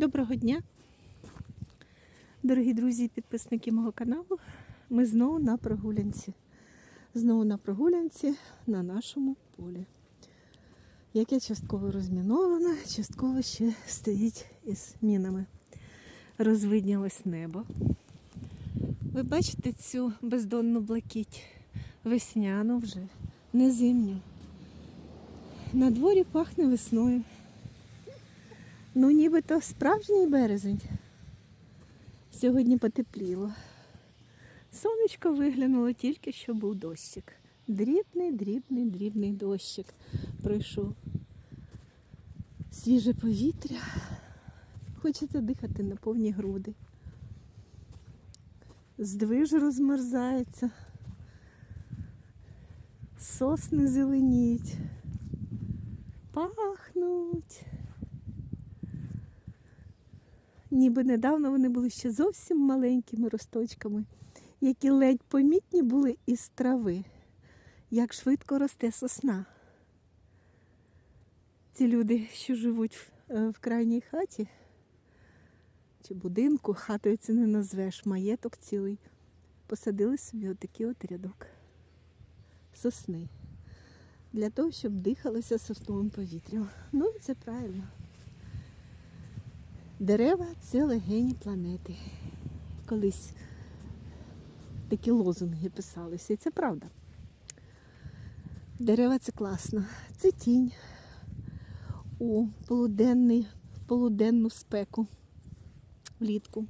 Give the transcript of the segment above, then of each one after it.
Доброго дня, дорогі друзі і підписники мого каналу. Ми знову на прогулянці. Знову на прогулянці на нашому полі, яке частково розміноване, частково ще стоїть із мінами. Розвиднілось небо. Ви бачите цю бездонну блакить, весняну вже, не зимню. На дворі пахне весною. Ну, нібито справжній березень. Сьогодні потепліло. Сонечко виглянуло тільки що був дощик. Дрібний, дрібний, дрібний дощик пройшов. Свіже повітря. Хочеться дихати на повні груди. Здвиж розмерзається. Сосни зеленіють. Пахнуть. Ніби недавно вони були ще зовсім маленькими росточками, які ледь помітні були із трави. Як швидко росте сосна. Ці люди, що живуть в, е, крайній хаті чи будинку, хатою це не назвеш, маєток цілий, посадили собі отакий от рядок сосни. Для того, щоб дихалося сосновим повітрям. Ну, це правильно. Дерева це легені планети. Колись такі лозунги писалися, і це правда. Дерева це класно. Це тінь у полуденний, полуденну спеку влітку.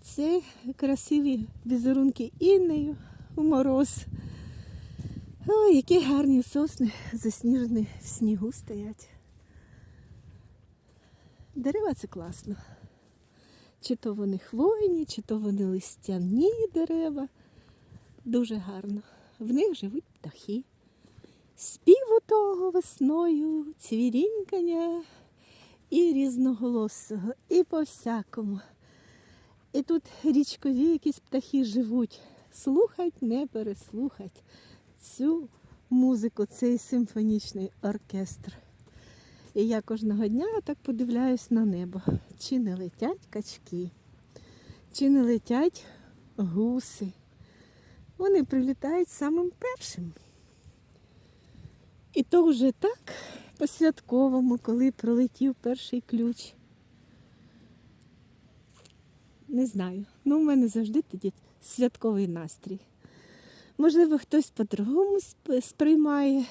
Це красиві візерунки інею у мороз. Ой, які гарні сосни засніжені в снігу стоять. Дерева це класно. Чи то вони хвойні, чи то вони листяні дерева. Дуже гарно. В них живуть птахи. Співу того весною, цвірінькання і різноголосого, і по всякому. І тут річкові якісь птахи живуть. Слухать, не переслухать цю музику, цей симфонічний оркестр. І я кожного дня так подивляюсь на небо. Чи не летять качки, чи не летять гуси. Вони прилітають самим першим. І то вже так по-святковому, коли пролетів перший ключ. Не знаю. Ну, у мене завжди тоді святковий настрій. Можливо, хтось по-другому сприймає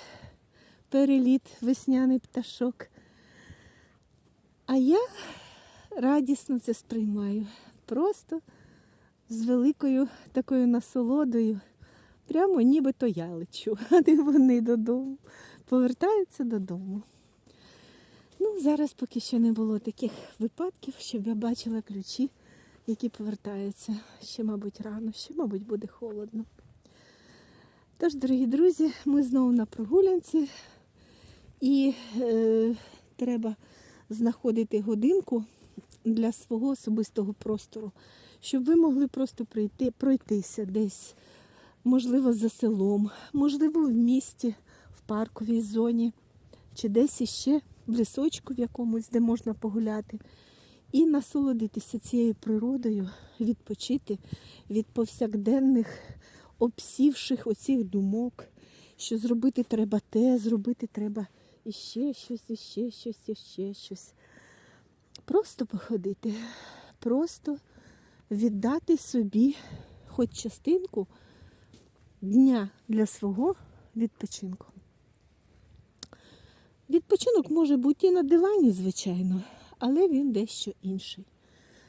переліт весняний пташок. А я радісно це сприймаю. Просто з великою такою насолодою. Прямо нібито я лечу, а не вони додому. Повертаються додому. Ну, зараз поки що не було таких випадків, щоб я бачила ключі, які повертаються. Ще, мабуть, рано, ще, мабуть, буде холодно. Тож, дорогі друзі, ми знову на прогулянці і е, треба знаходити годинку для свого особистого простору, щоб ви могли просто прийти, пройтися десь, можливо, за селом, можливо, в місті, в парковій зоні, чи десь іще в лісочку в якомусь, де можна погуляти. І насолодитися цією природою, відпочити від повсякденних обсівших оцих думок, що зробити треба те, зробити треба іще щось, іще щось, іще щось. Просто походити, просто віддати собі хоч частинку дня для свого відпочинку. Відпочинок може бути і на дивані, звичайно, але він дещо інший.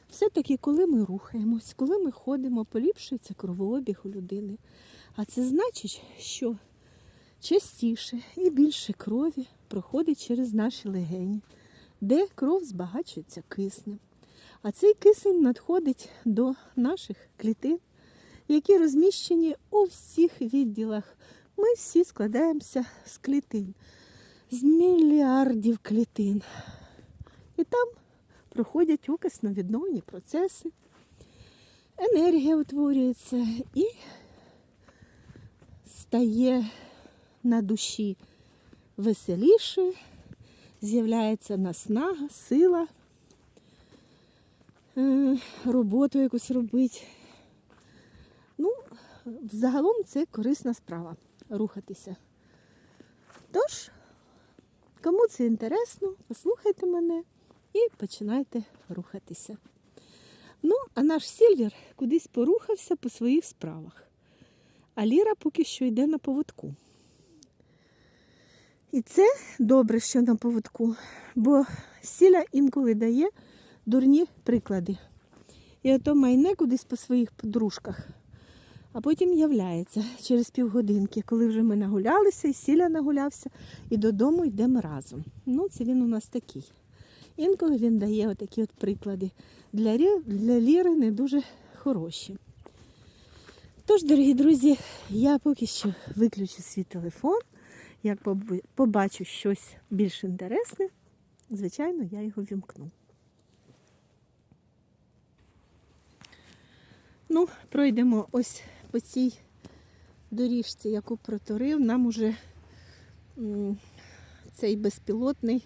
Все-таки, коли ми рухаємось, коли ми ходимо, поліпшується кровообіг у людини. А це значить, що частіше і більше крові проходить через наші легені, де кров збагачується киснем. А цей кисень надходить до наших клітин, які розміщені у всіх відділах. Ми всі складаємося з клітин, з мільярдів клітин. І там проходять окисно-відновні процеси, енергія утворюється і стає на душі веселіше, з'являється наснага, сила, е, роботу якусь робити. Ну, взагалом це корисна справа рухатися. Тож, кому це інтересно, послухайте мене і починайте рухатися. Ну, а наш Сільвер кудись порухався по своїх справах. А Ліра поки що йде на поводку. І це добре, що на поводку, бо сіля інколи дає дурні приклади. І ото майне кудись по своїх подружках, а потім являється через півгодинки, коли вже ми нагулялися, і сіля нагулявся, і додому йдемо разом. Ну, це він у нас такий. Інколи він дає отакі от приклади. Для, для Ліри не дуже хороші. Тож, дорогі друзі, я поки що виключу свій телефон. Як побачу щось більш інтересне, звичайно, я його вімкну. Ну, пройдемо ось по цій доріжці, яку проторив. Нам уже цей безпілотний,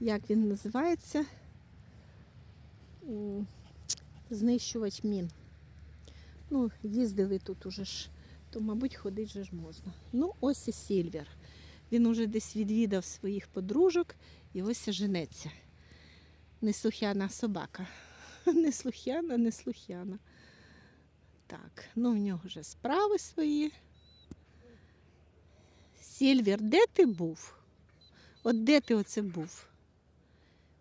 як він називається, знищувач мін. Ну, їздили тут уже ж, то, мабуть, ходить же ж можна. Ну, ось і Сільвер. Він уже десь відвідав своїх подружок і ось женеться. Неслухяна собака. Неслухяна, неслухяна. Так, ну в нього вже справи свої. Сільвер, де ти був? От де ти оце був?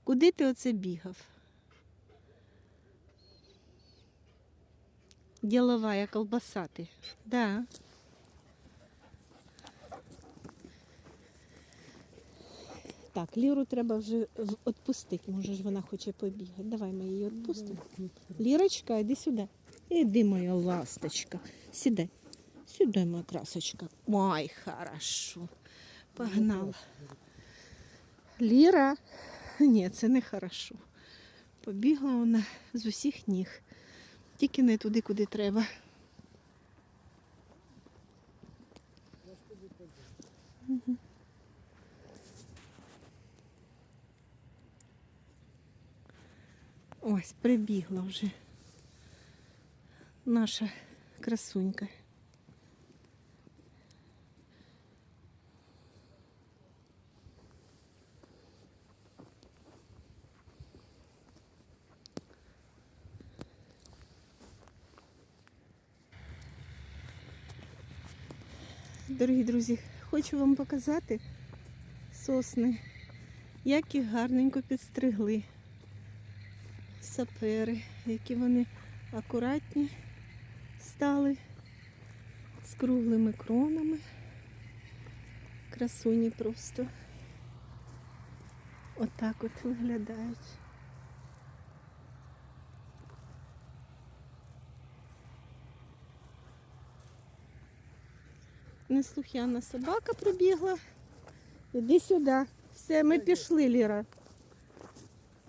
Куди ти оце бігав? Діловая колбаса ти. Да. Так, Ліру треба вже відпустити. Може ж вона хоче побігати. Давай ми її відпустимо. Лірочка, іди сюди. Іди, моя ласточка. Сідай. Сідай, моя красочка. Ой, хорошо. Погнала. Ліра. Ні, це не хорошо. Побігла вона з усіх ніг. Тільки не туди, куди треба. Мгм. Ось, прибігла вже наша красунька. Дорогі друзі, хочу вам показати сосни, як їх гарненько підстригли. Сапери, які вони акуратні стали з круглими кронами. Красуні просто. Отак от виглядають. Неслухняна собака прибігла. Іди сюди. Все, ми пішли, Ліра.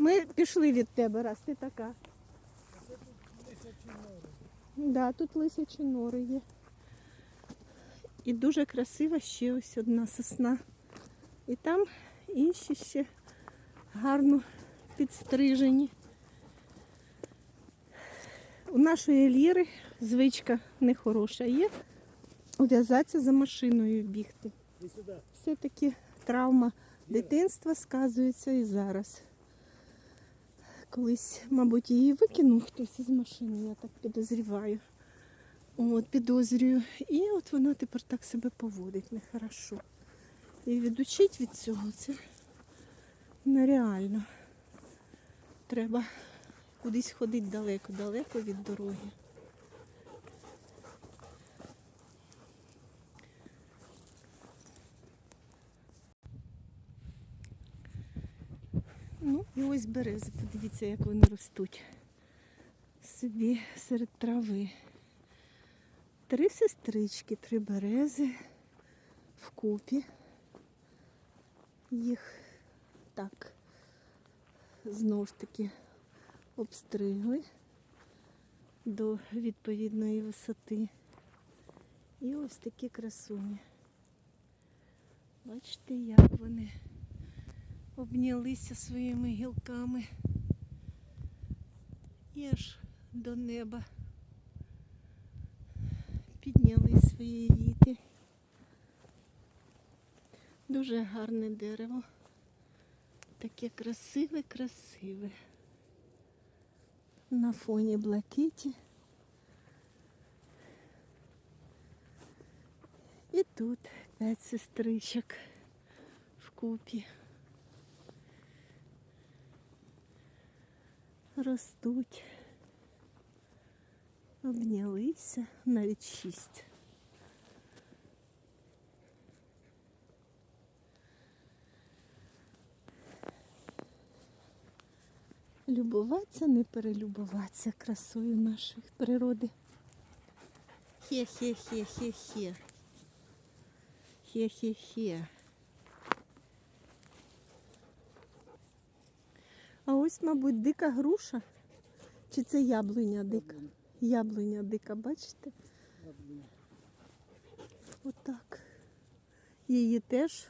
Ми пішли від тебе, раз ти така. Да, тут лисячі нори є. І дуже красива ще ось одна сосна. І там інші ще гарно підстрижені. У нашої ліри звичка нехороша є ув'язатися за машиною бігти. Все-таки травма дитинства сказується і зараз. Колись, мабуть, її викинув хтось із машини, я так підозріваю. От, підозрюю. І от вона тепер так себе поводить нехорошо. І відучить від цього це нереально. Треба кудись ходити далеко-далеко від дороги. Ну, і ось берези, подивіться, як вони ростуть собі серед трави. Три сестрички, три берези вкупі. Їх так знову ж таки обстригли до відповідної висоти. І ось такі красуні. Бачите, як вони обнялися своїми гілками і аж до неба підняли свої віти. Дуже гарне дерево. Таке красиве, красиве. На фоні блакиті. І тут п'ять сестричок вкупі. Ростуть. Обнялися навіть шість. Любуватися, не перелюбуватися красою нашої природи. Хе-хе-хе-хе-хе. Хе-хе-хе. Ось, мабуть, дика груша. Чи це яблуня дика? Яблуня дика, бачите? Отак. Її теж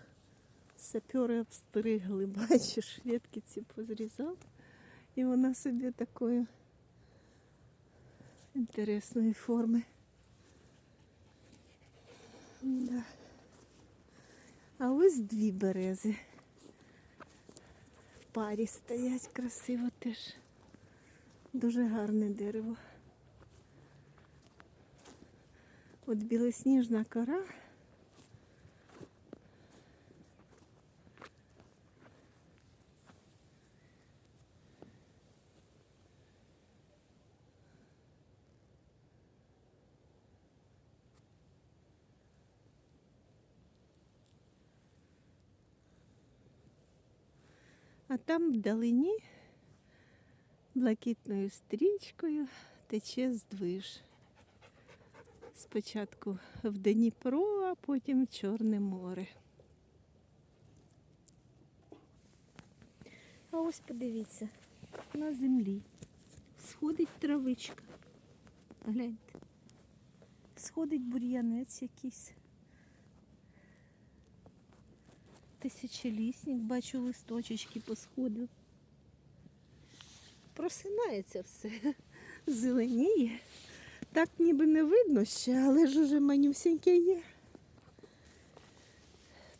сапери обстригли, бачиш, ветки ці позрізав. І вона собі такої інтересної форми. Да. А ось дві берези. Парі стоять красиво теж. Дуже гарне дерево. От білосніжна кора. Там вдалині блакитною стрічкою тече здвиж. Спочатку в Дніпро, а потім в Чорне море. А ось подивіться, на землі сходить травичка. Гляньте. Сходить бур'янець якийсь. Тисячолісник, бачу листочечки посходив. Просинається все, зеленіє. Так ніби не видно ще, але ж уже манюсіньке є.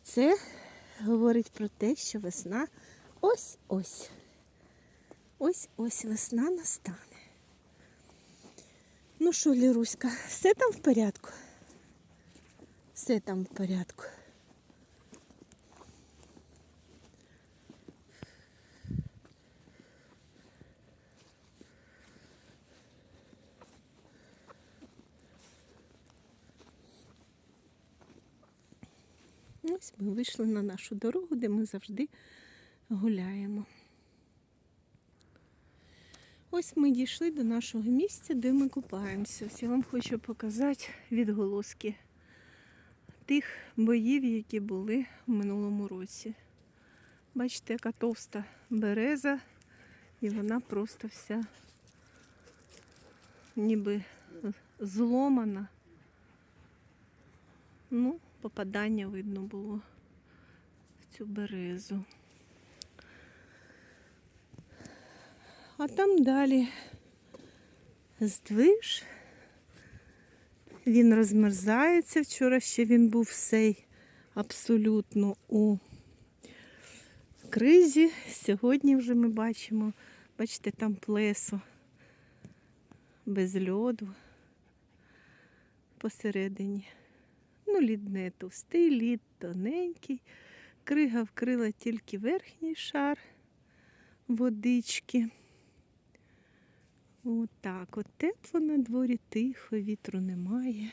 Це говорить про те, що весна ось-ось. Ось-ось весна настане. Ну що, Ліруська, все там в порядку? Все там в порядку. Ось ми вийшли на нашу дорогу, де ми завжди гуляємо. Ось ми дійшли до нашого місця, де ми купаємося. Ось я вам хочу показати відголоски тих боїв, які були в минулому році. Бачите, яка товста береза, і вона просто вся ніби зломана. Ну, попадання видно було в цю березу. А там далі здвиж. Він розмерзається. Вчора ще він був всей абсолютно у кризі. Сьогодні вже ми бачимо, бачите, там плесо без льоду посередині. Ну, лід не товстий, лід тоненький. Крига вкрила тільки верхній шар водички. Отак, от тепло на дворі, тихо, вітру немає.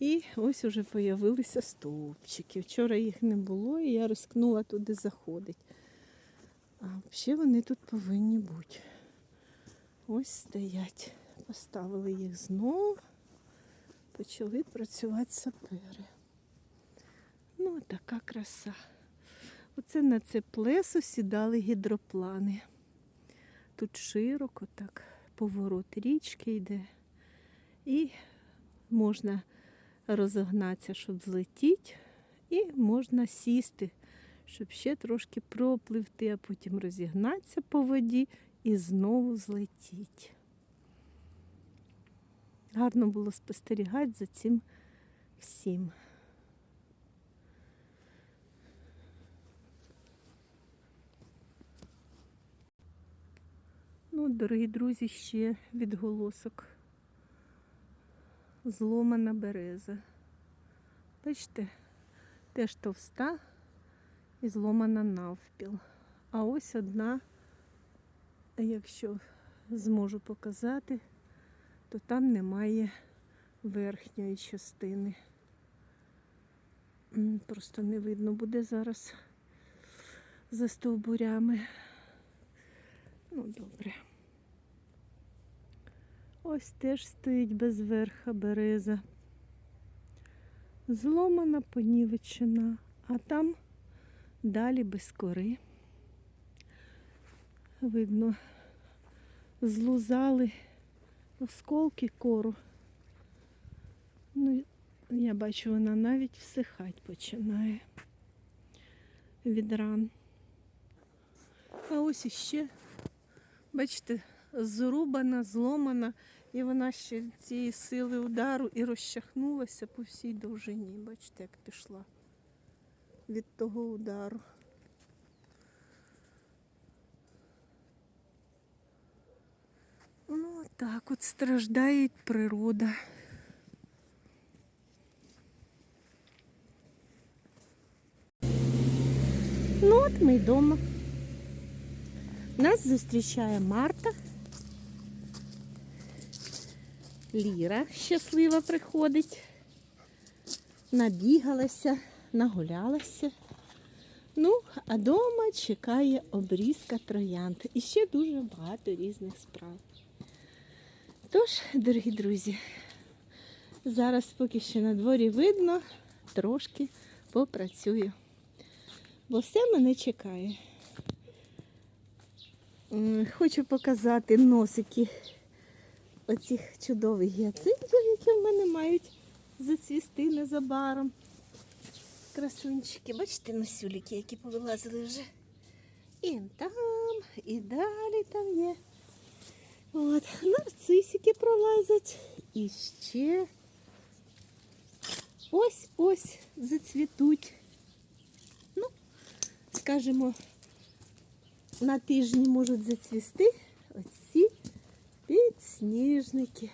І ось уже появилися стовпчики. Вчора їх не було, і я рискнула туди заходити. А взагалі вони тут повинні бути. Ось стоять. Поставили їх знову почали працювати сапери. Ну, така краса. Оце на це плесо сідали гідроплани. Тут широко так поворот річки йде. І можна розогнатися, щоб злетіти, і можна сісти, щоб ще трошки пропливти, а потім розігнатися по воді і знову злетіть. Гарно було спостерігати за цим всім. Ну, дорогі друзі, ще відголосок. Зломана береза. Бачите, теж товста і зломана навпіл. А ось одна, якщо зможу показати, то там немає верхньої частини. Просто не видно буде зараз за стовбурями. Ну, добре. Ось теж стоїть без верха береза. Зломана понівечена, а там далі без кори. Видно, злузали осколки кору. Ну, я бачу, вона навіть всихать починає від ран. А ось іще, бачите, зрубана, зломана, і вона ще цієї сили удару і розчахнулася по всій довжині. Бачите, як пішла від того удару. Так от страждає природа. Ну, от ми й вдома. Нас зустрічає Марта. Ліра щаслива приходить. Набігалася, нагулялася. Ну, а дома чекає обрізка троянд. І ще дуже багато різних справ. Тож, дорогі друзі, зараз поки що на дворі видно, трошки попрацюю. Бо все мене чекає. Хочу показати носики оцих чудових гіацинтів, які в мене мають зацвісти незабаром. Красунчики, бачите, носюліки, які повилазили вже. І там, і далі там є. От, нарцисики пролазять. І ще ось ось зацвітуть. Ну, скажімо, на тижні можуть зацвісти оці підсніжники.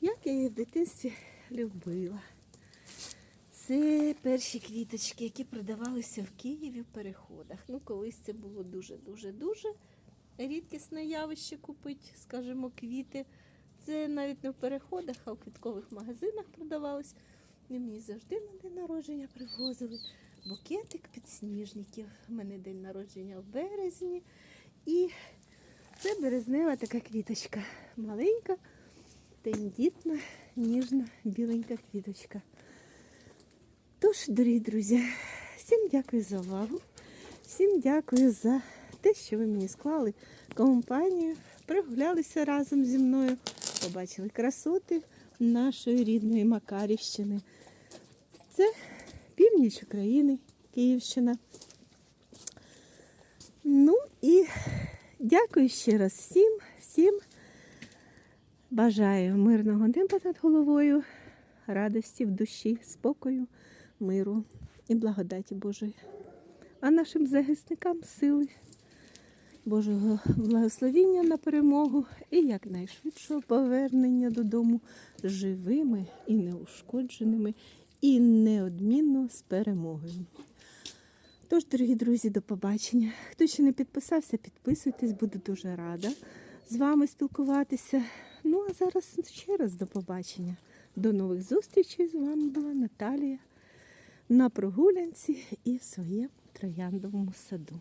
Як я їх в дитинстві любила. Це перші квіточки, які продавалися в Києві в переходах. Ну, колись це було дуже-дуже-дуже рідкісне явище купити, скажімо, квіти. Це навіть не в переходах, а в квіткових магазинах продавалось. І мені завжди на день народження привозили букетик підсніжників. У мене день народження в березні. І це березнева така квіточка. Маленька, тендітна, ніжна, біленька квіточка. Тож, дорогі друзі, всім дякую за увагу. Всім дякую за те, що ви мені склали компанію, прогулялися разом зі мною, побачили красоти нашої рідної Макарівщини. Це північ України, Київщина. Ну і дякую ще раз всім, всім. Бажаю мирного неба над головою, радості в душі, спокою, миру і благодаті Божої. А нашим захисникам сили, Божого благословіння на перемогу і якнайшвидшого повернення додому живими і неушкодженими, і неодмінно з перемогою. Тож, дорогі друзі, до побачення. Хто ще не підписався, підписуйтесь, буду дуже рада з вами спілкуватися. Ну а зараз ще раз до побачення. До нових зустрічей. З вами була Наталія на прогулянці і в своєму трояндовому саду.